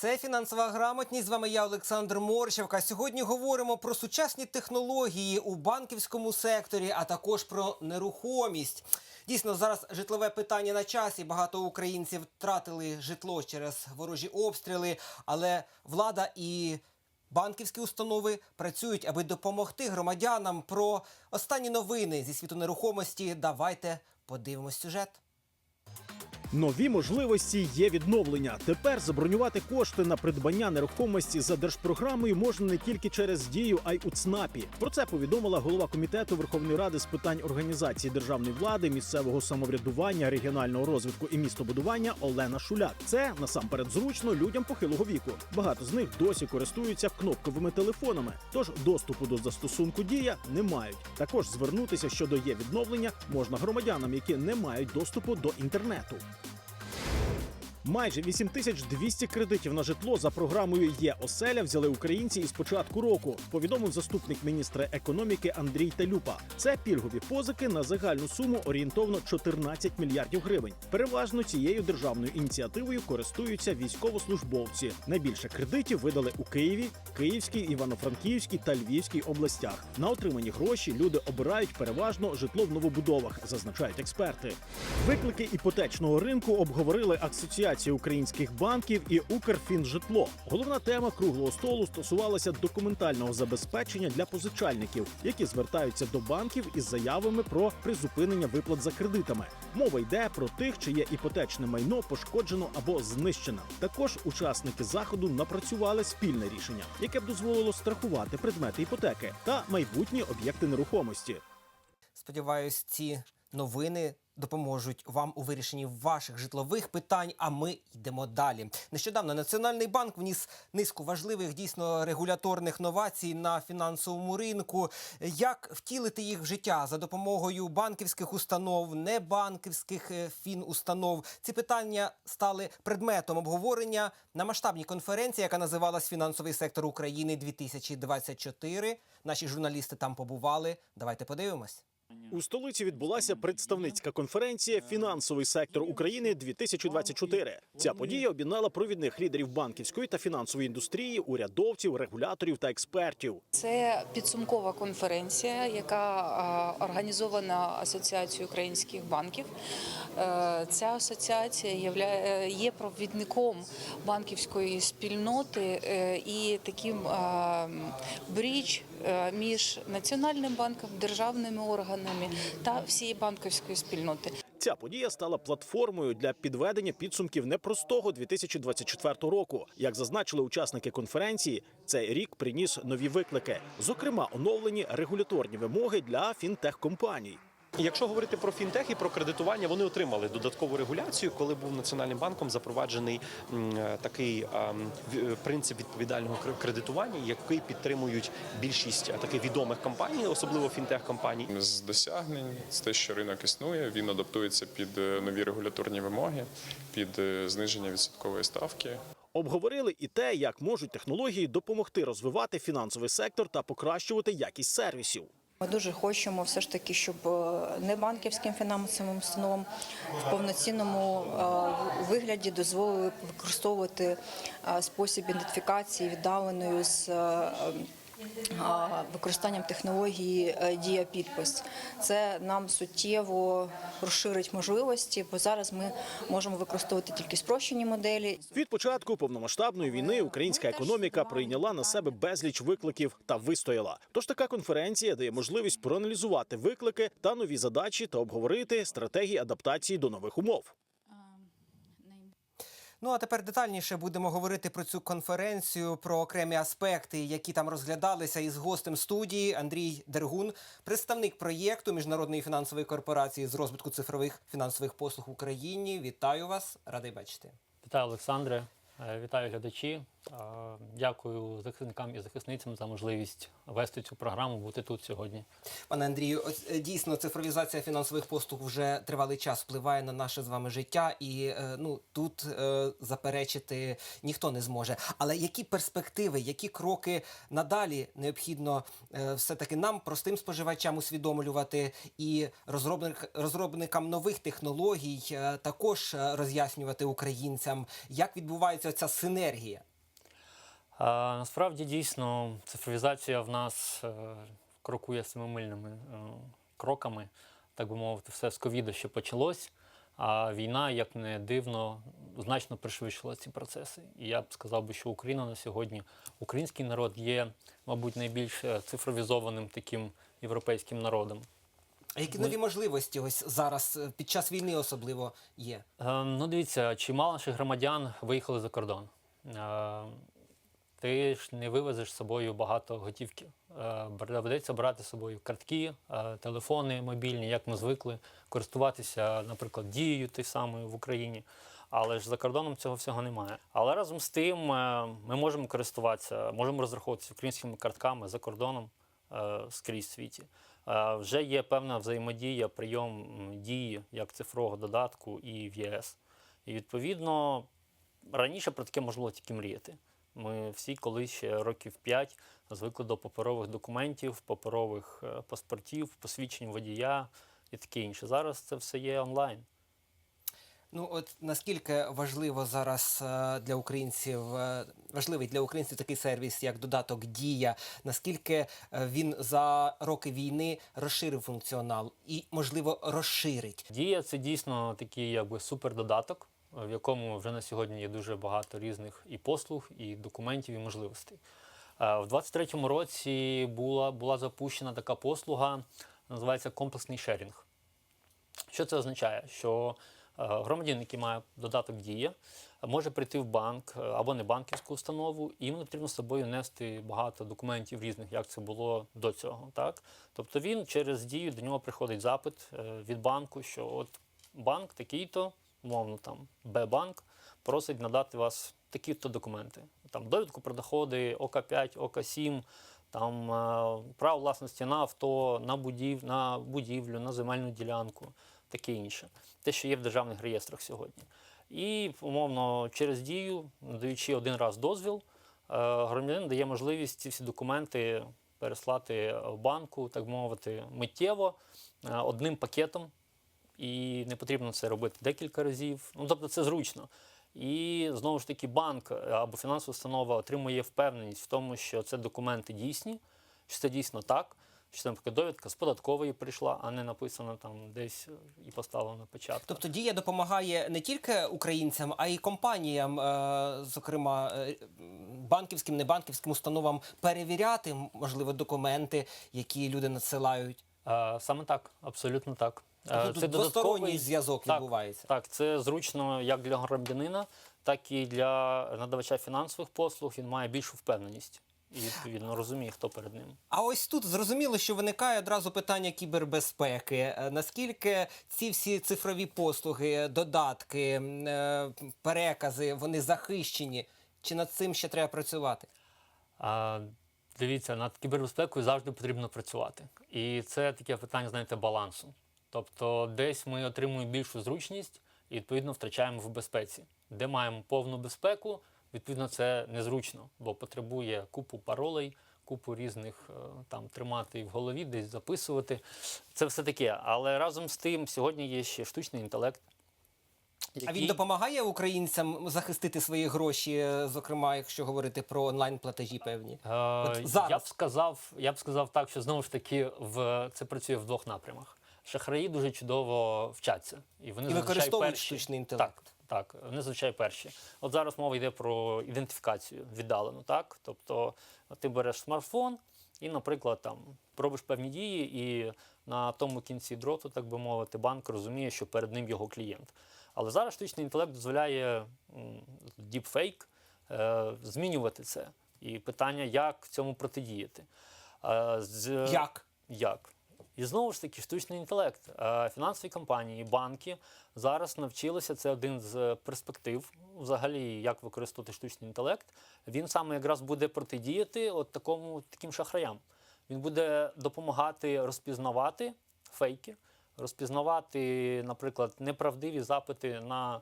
Це фінансова грамотність. З вами я, Олександр Морщевка. Сьогодні говоримо про сучасні технології у банківському секторі, а також про нерухомість. Дійсно, зараз житлове питання на часі. Багато українців втратили житло через ворожі обстріли, але влада і банківські установи працюють, аби допомогти громадянам. Про останні новини зі світу нерухомості. Давайте подивимось сюжет. Нові можливості є відновлення. Тепер забронювати кошти на придбання нерухомості за держпрограмою можна не тільки через дію, а й у ЦНАПі. Про це повідомила голова комітету Верховної Ради з питань організації державної влади, місцевого самоврядування, регіонального розвитку і містобудування Олена Шуляк. Це насамперед зручно людям похилого віку. Багато з них досі користуються кнопковими телефонами, тож доступу до застосунку дія не мають. Також звернутися щодо є відновлення можна громадянам, які не мають доступу до інтернету. Майже 8200 кредитів на житло за програмою Є оселя взяли українці із початку року. Повідомив заступник міністра економіки Андрій Талюпа. Це пільгові позики на загальну суму орієнтовно 14 мільярдів гривень. Переважно цією державною ініціативою користуються військовослужбовці. Найбільше кредитів видали у Києві, Київській, Івано-Франківській та Львівській областях. На отримані гроші люди обирають переважно житло в новобудовах, зазначають експерти. Виклики іпотечного ринку обговорили асоціація українських банків і Укрфінжитло. Головна тема круглого столу стосувалася документального забезпечення для позичальників, які звертаються до банків із заявами про призупинення виплат за кредитами. Мова йде про тих, чиє іпотечне майно пошкоджено або знищено. Також учасники заходу напрацювали спільне рішення, яке б дозволило страхувати предмети іпотеки та майбутні об'єкти нерухомості. Сподіваюсь, ці новини допоможуть вам у вирішенні ваших житлових питань. А ми йдемо далі. Нещодавно Національний банк вніс низку важливих дійсно регуляторних новацій на фінансовому ринку. Як втілити їх в життя за допомогою банківських установ, небанківських е, фінустанов? Ці питання стали предметом обговорення на масштабній конференції, яка називалась Фінансовий сектор України 2024. Наші журналісти там побували. Давайте подивимось. У столиці відбулася представницька конференція Фінансовий сектор України 2024 Ця подія об'єднала провідних лідерів банківської та фінансової індустрії, урядовців, регуляторів та експертів. Це підсумкова конференція, яка організована Асоціацією українських банків. Е, Ця асоціація е, є провідником банківської спільноти е, і таким бріч між національним банком, державними органами та всієї банківської спільноти. Ця подія стала платформою для підведення підсумків непростого 2024 року. Як зазначили учасники конференції, цей рік приніс нові виклики, зокрема оновлені регуляторні вимоги для фінтех-компаній. Якщо говорити про фінтех і про кредитування, вони отримали додаткову регуляцію, коли був національним банком запроваджений е, такий в- е, принцип відповідального кр- кредитування, який підтримують більшість е, таких відомих компаній, особливо фінтех-компаній. з досягнень, з те, що ринок існує, він адаптується під нові регуляторні вимоги, під зниження відсоткової ставки. Обговорили і те, як можуть технології допомогти розвивати фінансовий сектор та покращувати якість сервісів. Ми дуже хочемо все ж таки, щоб не банківським фінансовим установам в повноцінному е, вигляді дозволили використовувати е, спосіб ідентифікації віддаленою з е, е, використанням технології е, дія підпис. Це нам суттєво розширить можливості, бо зараз ми можемо використовувати тільки спрощені моделі. Від початку повномасштабної війни українська економіка прийняла на себе безліч викликів та вистояла. Тож така конференція дає можливість проаналізувати виклики та нові задачі та обговорити стратегії адаптації до нових умов. Ну а тепер детальніше будемо говорити про цю конференцію, про окремі аспекти, які там розглядалися із гостем студії Андрій Дергун, представник проєкту міжнародної фінансової корпорації з розвитку цифрових фінансових послуг в Україні. Вітаю вас, радий бачити. Вітаю, Олександре. Е, Вітаю глядачі. Е, Дякую захисникам і захисницям за можливість вести цю програму, бути тут сьогодні. Пане Андрію, ось е, дійсно цифровізація фінансових послуг вже тривалий час впливає на наше з вами життя, і ну тут заперечити ніхто не зможе. Але які перспективи, які кроки надалі необхідно е, все-таки нам, простим споживачам, усвідомлювати і розробник, розробникам нових технологій також роз'яснювати українцям, як відбувається ця синергія? Насправді дійсно цифровізація в нас е, крокує семимильними е, кроками, так би мовити, все з ковіду ще почалось. А війна, як не дивно, значно пришвидшила ці процеси. І я б сказав би, що Україна на сьогодні, український народ є, мабуть, найбільш е, цифровізованим таким європейським народом. А які нові можливості ось зараз е, під час війни особливо є? Е, Ну, дивіться, чимало наших громадян виїхали за кордон. Е, Ти ж не вивезеш з собою багато готівки. Е, Доведеться брати з собою картки, е, телефони мобільні, як ми звикли, користуватися, наприклад, дією той самою в Україні. Але ж за кордоном цього всього немає. Але разом з тим е, ми можемо користуватися, можемо розраховуватися українськими картками за кордоном скрізь в світі. Е, Вже є певна взаємодія, прийом дії як цифрового додатку і в ЄС. І відповідно раніше про таке було тільки мріяти. Ми всі колись ще років 5 звикли до паперових документів, паперових е, паспортів, посвідчень водія і таке інше. Зараз це все є онлайн. Ну от наскільки важливо зараз е, для українців е, важливий для українців такий сервіс, як додаток Дія, наскільки е, він за роки війни розширив функціонал і, можливо, розширить? Дія це дійсно такий якби супердодаток, в якому вже на сьогодні є дуже багато різних і послуг, і документів, і можливостей. В 23-му році була, була запущена така послуга, називається комплексний шерінг. Що це означає? Що громадянин, який має додаток Дія, може прийти в банк е, або не банківську установу, і йому потрібно з собою нести багато документів різних, як це було до цього. Так? Тобто він через дію до нього приходить запит е, від банку, що от банк такий-то, умовно там Б-банк, просить надати вас такі-то документи. Там довідку про доходи, ОК5, ОК7, там е, право власності на авто, на, будів, на будівлю, на земельну ділянку, таке інше. Те, що є в державних реєстрах сьогодні. І, умовно, через дію, надаючи один раз дозвіл, е, громадянин дає можливість ці всі документи переслати в банку, так мовити, миттєво, е, одним пакетом. І не потрібно це робити декілька разів. Ну, тобто це зручно. І знову ж таки, банк е, або фінансова установа отримує впевненість в тому, що це документи дійсні, що це дійсно так, що це, наприклад, довідка з податкової прийшла, а не написана там десь е, і поставлена початку. Тобто дія допомагає не тільки українцям, а й компаніям, е, зокрема е, банківським, небанківським установам, перевіряти можливо документи, які люди надсилають. Саме так, абсолютно так. Тобто тут двосторонній зв'язок відбувається. Так, це зручно як для громадянина, так і для надавача фінансових послуг. Він має більшу впевненість і відповідно розуміє, хто перед ним. А ось тут зрозуміло, що виникає одразу питання кібербезпеки. Е, Наскільки ці всі цифрові послуги, додатки, е, перекази, вони захищені? Чи над цим ще треба працювати? А, дивіться, над кібербезпекою завжди потрібно працювати. І це таке питання, знаєте, балансу. Тобто, десь ми отримуємо більшу зручність і відповідно втрачаємо в безпеці. Де маємо повну безпеку, відповідно, це незручно, бо потребує купу паролей, купу різних е, там тримати в голові, десь записувати. Це все таке. Але разом з тим, сьогодні є ще штучний інтелект. А він допомагає українцям захистити свої гроші, е, зокрема, якщо говорити про онлайн-платежі певні? Е, зараз. Я б сказав, я б сказав так, що знову ж таки в це працює в двох напрямах. Шахраї дуже чудово вчаться, і вони І використовують перші. штучний інтелект. Так, так, вони зазвичай перші. От зараз мова йде про ідентифікацію віддалену, так? Тобто ти береш смартфон і, наприклад, там робиш певні дії, і на тому кінці дроту, так би мовити, банк розуміє, що перед ним його клієнт. Але зараз штучний інтелект дозволяє діпфейк е, змінювати це. І питання, як цьому протидіяти. З- Як? як? І знову ж таки, штучний інтелект. Е, Фінансові компанії, банки зараз навчилися. Це один з перспектив, взагалі, як використовувати штучний інтелект. Він саме якраз буде протидіяти от такому таким шахраям. Він буде допомагати розпізнавати фейки, розпізнавати, наприклад, неправдиві запити на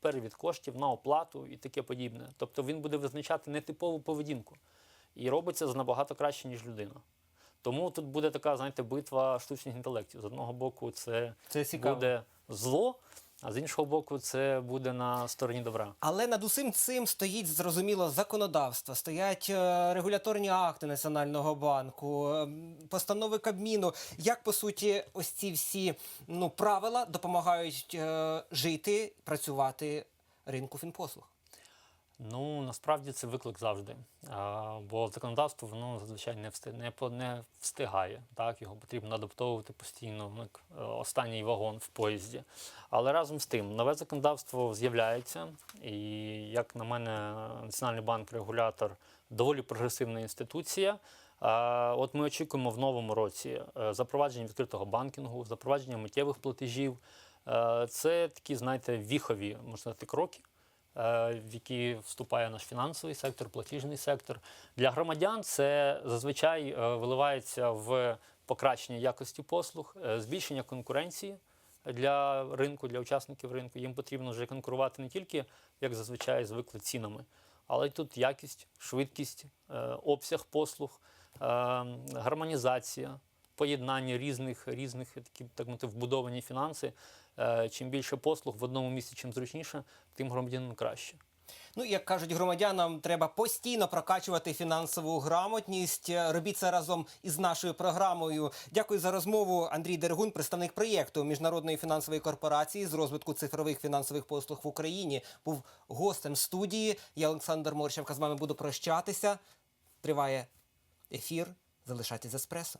перевід коштів, на оплату і таке подібне. Тобто він буде визначати нетипову поведінку. І робиться це набагато краще, ніж людина. Тому тут буде така, знаєте, битва штучних інтелектів. З одного боку, це Це цікаво. буде зло, А з іншого боку, це буде на стороні добра. Але над усім цим стоїть зрозуміло законодавство, стоять е, регуляторні акти Національного банку, е, постанови Кабміну. Як по суті, ось ці всі ну правила допомагають е, жити, працювати ринку фінпослуг? Ну насправді це виклик завжди. А, бо законодавство воно зазвичай не встиг, не, встигає. Так його потрібно адаптовувати постійно, ну, як е, останній вагон в поїзді. Але разом з тим, нове законодавство з'являється, і як на мене, Національний банк регулятор доволі прогресивна інституція. От ми очікуємо в новому році е, запровадження відкритого банкінгу, запровадження миттєвих платежів. Е, Це такі, знаєте, віхові можна сказати, кроки в які вступає наш фінансовий сектор, платіжний сектор. Для громадян це зазвичай е, виливається в покращення якості послуг, е, збільшення конкуренції для ринку, для учасників ринку. Їм потрібно вже конкурувати не тільки, як зазвичай, звикли цінами, але й тут якість, швидкість, е, обсяг послуг, е, гармонізація. Поєднання різних, різних такі, так мовити, вбудовані фінанси. Е, Чим більше послуг в одному місці, чим зручніше, тим громадянину краще. Ну, як кажуть громадянам, треба постійно прокачувати фінансову грамотність. Е, Робіть це разом із нашою програмою. Дякую за розмову. Андрій Дергун, представник проєкту міжнародної фінансової корпорації з розвитку цифрових фінансових послуг в Україні, був гостем студії. Я Олександр Морщенко з вами буду прощатися. Триває ефір. Залишайтесь з еспресо.